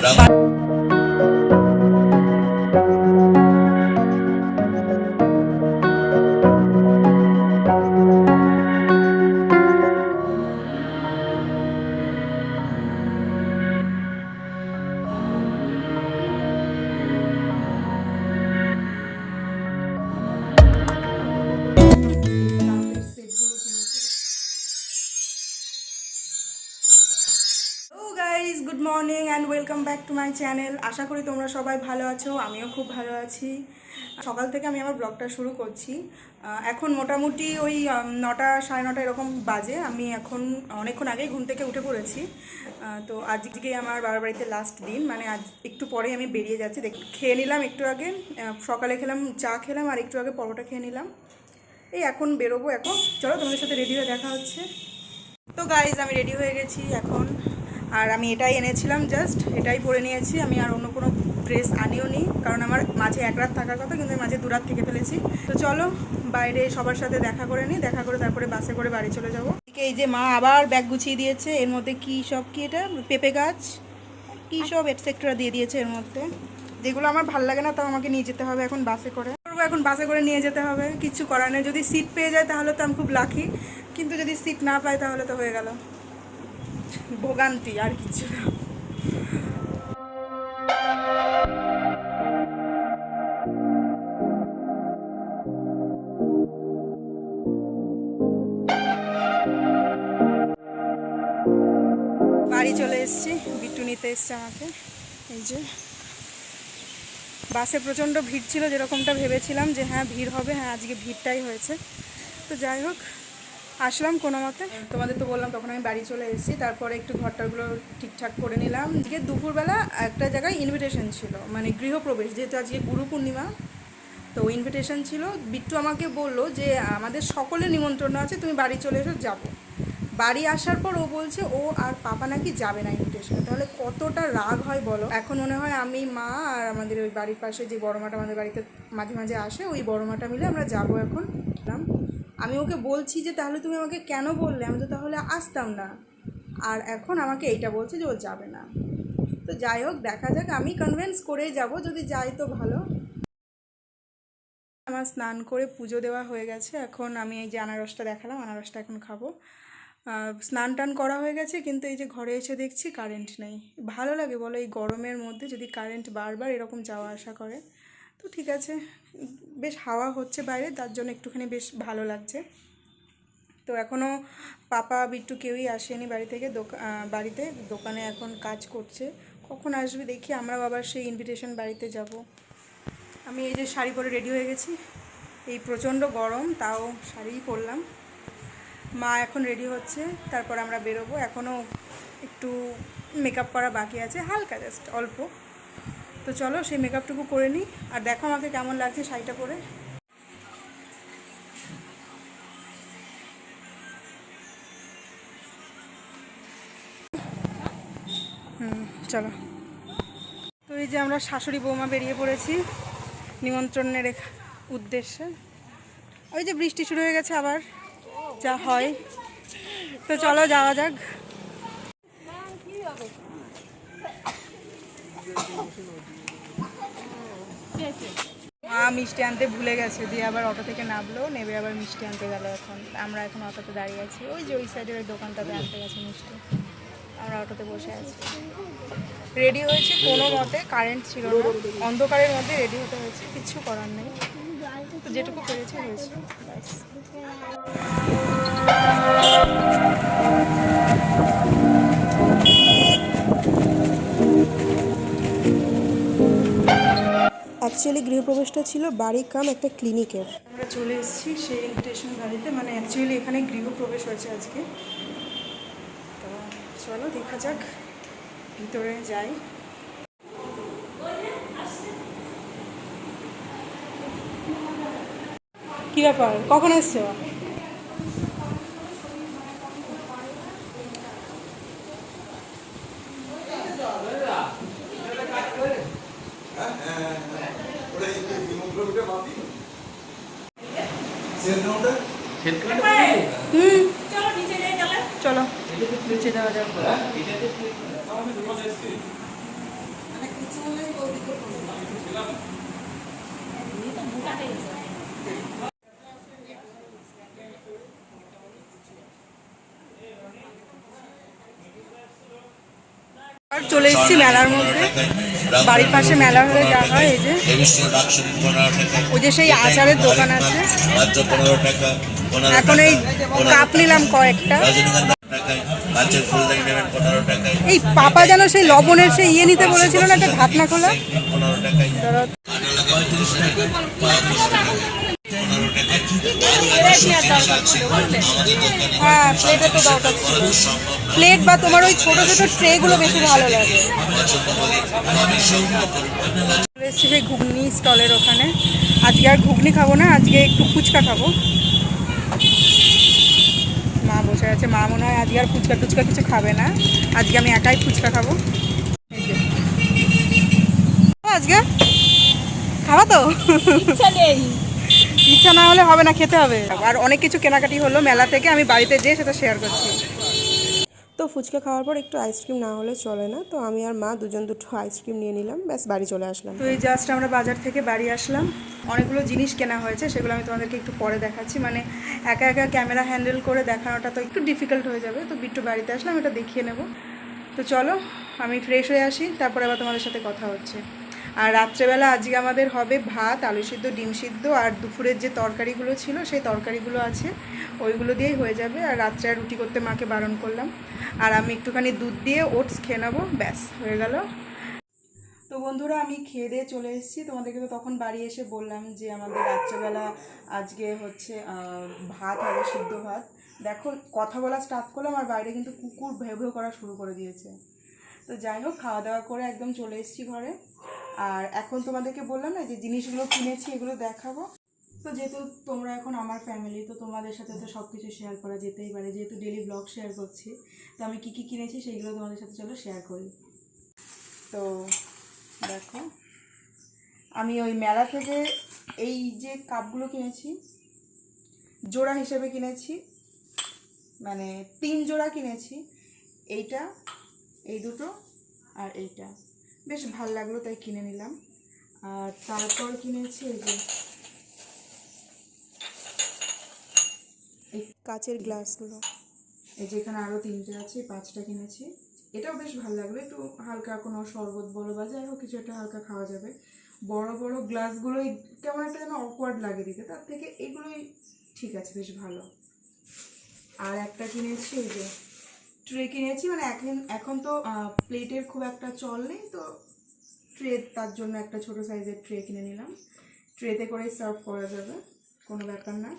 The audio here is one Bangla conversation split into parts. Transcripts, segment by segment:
然后 welcome back to my channel আশা করি তোমরা সবাই ভালো আছো, আমিও খুব ভালো আছি। সকাল থেকে আমি আমার ব্লগটা শুরু করছি। এখন মোটামুটি ওই নটা, সাড়ে নটা এরকম বাজে। আমি এখন অনেকক্ষণ আগেই ঘুম থেকে উঠে পড়েছি। তো আজকে আমার বাবার বাড়িতে লাস্ট দিন। মানে আজ একটু পরে আমি বেরিয়ে যাচ্ছি। দেখ, খেয়ে নিলাম একটু আগে। সকালে খেলাম, চা খেলাম, আর একটু আগে পরোটা খেয়ে নিলাম। এই এখন বেরোবো এখন। চলো তোমাদের সাথে রেডি হয়ে দেখা হচ্ছে। তো গাইজ আমি রেডি হয়ে গেছি এখন। আর আমি এটাই এনেছিলাম জাস্ট এটাই পরে নিয়েছি। আমি আর অন্য কোনো ড্রেস আনিও নি, কারণ আমার মাঝে এক রাত থাকার কথা, কিন্তু মাঝে দু রাত থেকে ফেলেছি। তো চলো, বাইরে সবার সাথে দেখা করে নিই দেখা করে তারপরে বাসে করে বাড়ি চলে যাব। এই যে মা আবার ব্যাগ গুছিয়ে দিয়েছে, এর মধ্যে কি সব, কি এটা? পেঁপে গাছ? কি সব এটসেট্রা দিয়ে দিয়েছে এর মধ্যে। যেগুলো আমার ভালো লাগে না, তাও আমাকে নিয়ে যেতে হবে এখন বাসে করে। করব এখন বাসে করে নিয়ে যেতে হবে কিচ্ছু করার নেই। যদি সিট পেয়ে যায়, তাহলে তো আমি খুব লাকি কিন্তু যদি সিট না পাই, তাহলে তো হয়ে গেল। ভোগান্তি, আর কিছু না। বাড়ি চলে এসেছি, বিট্টু নিতে এসছে আমাকে। এই যে, বাসে প্রচণ্ড ভিড় ছিল, যেরকমটা ভেবেছিলাম যে হ্যাঁ ভিড় হবে হ্যাঁ আজকে ভিড়টাই হয়েছে। তো যাই হোক আসলাম কোনো মতে। তোমাদের তো বললাম তখন আমি বাড়ি চলে এসেছি, তারপরে একটু ঘরটাগুলো ঠিকঠাক করে নিলাম। আজকে দুপুরবেলা একটা জায়গায় ইনভিটেশন ছিল মানে গৃহপ্রবেশ, যেহেতু আজকে গুরু পূর্ণিমা, তো ইনভিটেশন ছিল। বিট্টু আমাকে বলল যে, আমাদের সকলের নিমন্ত্রণ আছে, তুমি বাড়ি চলে এসো, যাব। বাড়ি আসার পর ও বলছে, ও আর পাপা নাকি যাবে না ইনভিটেশনে তাহলে কতটা রাগ হয় বলো? এখন মনে হয় আমি, মা আর আমাদের ওই বাড়ির পাশে যে বড় মাটা আমাদের বাড়িতে মাঝে মাঝে আসে, ওই বড় মাটা মিলে আমরা যাব এখন। আমি ওকে বলছি যে, তাহলে তুমি আমাকে কেন বললে? আমি তো তাহলে আসতাম না। আর এখন আমাকে এইটা বলছে যে, ও যাবে না। তো যাই হোক, দেখা যাক, আমি কনভিন্স করেই যাব, যদি যাই তো ভালো। আমার স্নান করে পুজো দেওয়া হয়ে গেছে। এখন আমি এই যে আনারসটা দেখালাম, আনারসটা এখন খাব। স্নান টান করা হয়ে গেছে, কিন্তু এই যে ঘরে এসে দেখছি কারেন্ট নেই। ভালো লাগে বলো, এই গরমের মধ্যে যদি কারেন্ট বারবার এরকম যাওয়া আসা করে। তো ঠিক আছে। বেশ হাওয়া হচ্ছে বাইরে, তার জন্য একটুখানি বেশ ভালো লাগছে। তো এখনও পাপা, বিট্টু কেউই আসেনি বাড়ি থেকে বাড়িতে। দোকানে এখন কাজ করছে। কখন আসবে দেখি, আমরাও আবার সেই ইনভিটেশন বাড়িতে যাব। আমি এই যে শাড়ি পরে রেডি হয়ে গেছি। এই প্রচণ্ড গরম, তাও শাড়িই পরলাম। মা এখন রেডি হচ্ছে, তারপর আমরা বেরোবো। এখনও একটু মেকআপ করা বাকি আছে, হালকা জাস্ট অল্প। তো চলো সেই মেকআপটুকু করে নিই আর দেখো আমাকে কেমন লাগছে শাড়িটা পরে। হুম, চলো। তো এই যে আমরা শাশুড়ি বৌমা বেরিয়ে পড়েছি নিমন্ত্রণের উদ্দেশ্যে। ওই যে বৃষ্টি শুরু হয়ে গেছে আবার, যা হয়। তো চলো যাওয়া যাক। মা মিষ্টি আনতে ভুলে গেছে, দিয়ে আবার অটো থেকে নামলো নেবে আবার মিষ্টি আনতে গেল এখন। আমরা এখন অটোতে দাঁড়িয়ে আছি। ওই যে ওই সাইডের ওই দোকানটাতে আনতে গেছে মিষ্টি। আমরা অটোতে বসে আছি। রেডি হয়েছে কোনো মতে কারেন্ট ছিল না। অন্ধকারের মধ্যে রেডি হতে হয়েছে কিচ্ছু করার নেই। যেটুকু পেরেছি, হয়েছে। অ্যাকচুয়ালি গৃহপ্রবেশটা ছিল বাড়ি কাম একটা ক্লিনিকের। আমরা চলে এসেছি সেই ইনভিটেশন বাড়িতে মানে অ্যাকচুয়ালি এখানে গৃহপ্রবেশ হয়েছে আজকে। তো চলো দেখা যাক ভিতরে যাই। কি ব্যাপার? কখন এসছো? হুম চলো নিচে যাওয়া যাক। চলে এসেছি মেলার মধ্যে। বাড়ির পাশে মেলা হলে যাওয়া হয় এই যে। ওই যে সেই আচারের দোকান আছে। এখন এই কাপ নিলাম কয়েকটা। এই পাপা যেন সেই লবণের সেই ইয়ে নিতে বলেছিল না একটা ঢাকনা খোলা। হ্যাঁ প্লেটের তো দরকার ছিল প্লেট বা তোমার ওই ছোট ছোট ট্রেগুলো বেশি ভালো লাগে। সেই ঘুগনি স্টলের ওখানে। আজকে আর ঘুগনি খাব না, আজকে একটু ফুচকা খাব। মা বসে আছে, মা মনে হয় আজকে আর ফুচকা টুচকা কিছু খাবে না। আজকে আমি একাই ফুচকা খাব। আজকে? খাওয়া তো? ইচ্ছা না হলে হবে না খেতে হবে। আর অনেক কিছু কেনাকাটি হলো মেলা থেকে আমি বাড়িতে যেয়ে সেটা শেয়ার করছি। তো ফুচকা খাওয়ার পর একটু আইসক্রিম না হলে চলে না তো আমি আর মা দুজন দুটো আইসক্রিম নিয়ে নিলাম ব্যাস বাড়ি চলে আসলাম। তো এই জাস্ট আমরা বাজার থেকে বাড়ি আসলাম। অনেকগুলো জিনিস কেনা হয়েছে সেগুলো আমি তোমাদেরকে একটু পরে দেখাচ্ছি। মানে একা একা ক্যামেরা হ্যান্ডেল করে দেখানোটা তো একটু ডিফিকাল্ট হয়ে যাবে। তো বিট্টু বাড়িতে আসলাম এটা দেখিয়ে নেব। তো চলো আমি ফ্রেশ হয়ে আসি তারপরে আবার তোমাদের সাথে কথা হচ্ছে। আর রাত্রেবেলা আজকে আমাদের হবে ভাত, আলু সিদ্ধ, ডিম সিদ্ধ আর দুপুরের যে তরকারিগুলো ছিল সেই তরকারিগুলো আছে, ওইগুলো দিয়েই হয়ে যাবে। আর রাত্রে আর রুটি করতে মাকে বারণ করলাম। আর আমি একটুখানি দুধ দিয়ে ওটস খেয়ে নেব, ব্যাস, হয়ে গেল। তো বন্ধুরা, আমি খেয়ে দিয়ে চলে এসেছি। তোমাদেরকে তো তখন বাড়ি এসে বললাম যে আমাদের রাত্রেবেলা আজকে হচ্ছে ভাত হবে সিদ্ধ ভাত। দেখো, কথা বলা স্টার্ট করলাম, আর বাইরে কিন্তু কুকুর ভেউ ভেউ করা শুরু করে দিয়েছে। তো যাই হোক, খাওয়া দাওয়া করে একদম চলে এসেছি ঘরে। আর এখন তোমাদেরকে বললাম না যে জিনিসগুলো কিনেছি, এগুলো দেখাবো। তো যেহেতু তোমরা এখন আমার ফ্যামিলি তো তোমাদের সাথে তো সব কিছু শেয়ার করা যেতেই পারে। যেহেতু ডেলি ব্লগ শেয়ার করছি, তো আমি কী কী কিনেছি সেইগুলো তোমাদের সাথে চলো শেয়ার করি। তো দেখো, আমি ওই মেলা থেকে এই যে কাপগুলো কিনেছি, জোড়া হিসেবে কিনেছি মানে তিন জোড়া কিনেছি, এইটা, এই দুটো আর এইটা। বেশ ভালো লাগল, তাই কিনে নিলাম। আর তারপর কিনেছি এই যে এই কাচের গ্লাসগুলো। এই যে এখানে আরও তিনটে আছে পাঁচটা কিনেছি। এটাও বেশ ভালো লাগল, একটু হালকা কোনো শরবত বলো বা যাই হোক, কিছু একটা হালকা খাওয়া যাবে। বড় বড় গ্লাসগুলোই কেমন একটা যেন অকওয়ার্ড লাগে দিতে, তার থেকে এগুলোই ঠিক আছে, বেশ ভালো। আর একটা কিনেছি এই যে ট্রে কিনেছি মানে এখন এখন তো প্লেটের খুব একটা চল নেই, তো ট্রে তার জন্য একটা ছোট সাইজের ট্রে কিনে নিলাম। ট্রেতে করে সার্ভ করা যাবে, কোনো ব্যাপার না।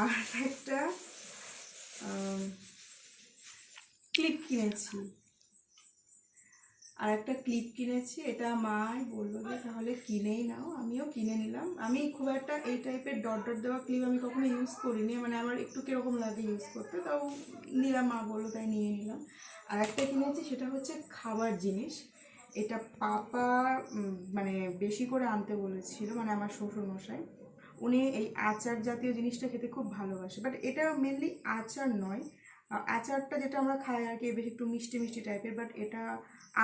আর একটা ক্লিপ কিনেছি। আর একটা ক্লিপ কিনেছি, এটা মাই বলল যে, তাহলে কিনেই নাও। আমিও কিনে নিলাম। আমি খুব একটা এই টাইপের ডট ডট দেওয়া ক্লিপ আমি কখনো ইউজ করিনি। মানে আমার একটু কীরকম লাগে ইউজ করতে, তাও নিলাম, মা বলল তাই নিয়ে নিলাম। আর একটা কিনেছি, সেটা হচ্ছে খাবার জিনিস। এটা পাপা মানে বেশি করে আনতে বলেছিল মানে আমার শ্বশুর মশাই উনি এই আচার জাতীয় জিনিসটা খেতে খুব ভালোবাসে। বাট এটা মেনলি আচার নয়। আচারটা যেটা আমরা খাই আর কি, বেশ একটু মিষ্টি মিষ্টি টাইপের বাট এটা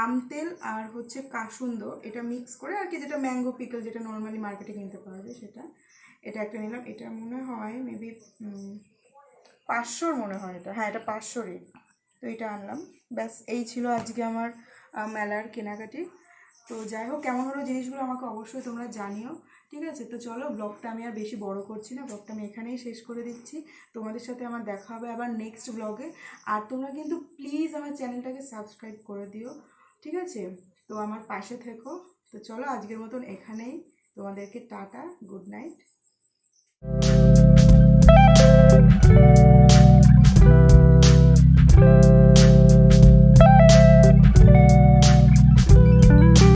আমতেল আর হচ্ছে কাসুন্দ, এটা মিক্স করে আর কি যেটা ম্যাঙ্গো পিকল যেটা নর্মালি মার্কেটে কিনতে পাওয়া যায় সেটা, এটা একটা নিলাম। এটা মনে হয় মেবি পাঁচশোর মনে হয় এটা। হ্যাঁ এটা পাঁচশোরই। তো এটা আনলাম। ব্যাস, এই ছিল আজকে আমার মেলার কেনাকাটি। তো যাই হোক, কেমন হলো জিনিসগুলো আমাকে অবশ্যই তোমরা জানিও। ঠিক আছে? তো চলো ব্লগটা আমি আর বেশি বড় করছি না ব্লগটা আমি এখানেই শেষ করে দিচ্ছি। তোমাদের সাথে আমার দেখা হবে আবার নেক্সট ব্লগে আর তোমরা কিন্তু প্লিজ আমার চ্যানেলটাকে সাবস্ক্রাইব করে দিও, ঠিক আছে? তো আমার পাশে থেকো। তো চলো আজকের মতন এখানেই। তোমাদেরকে টাটা গুড নাইট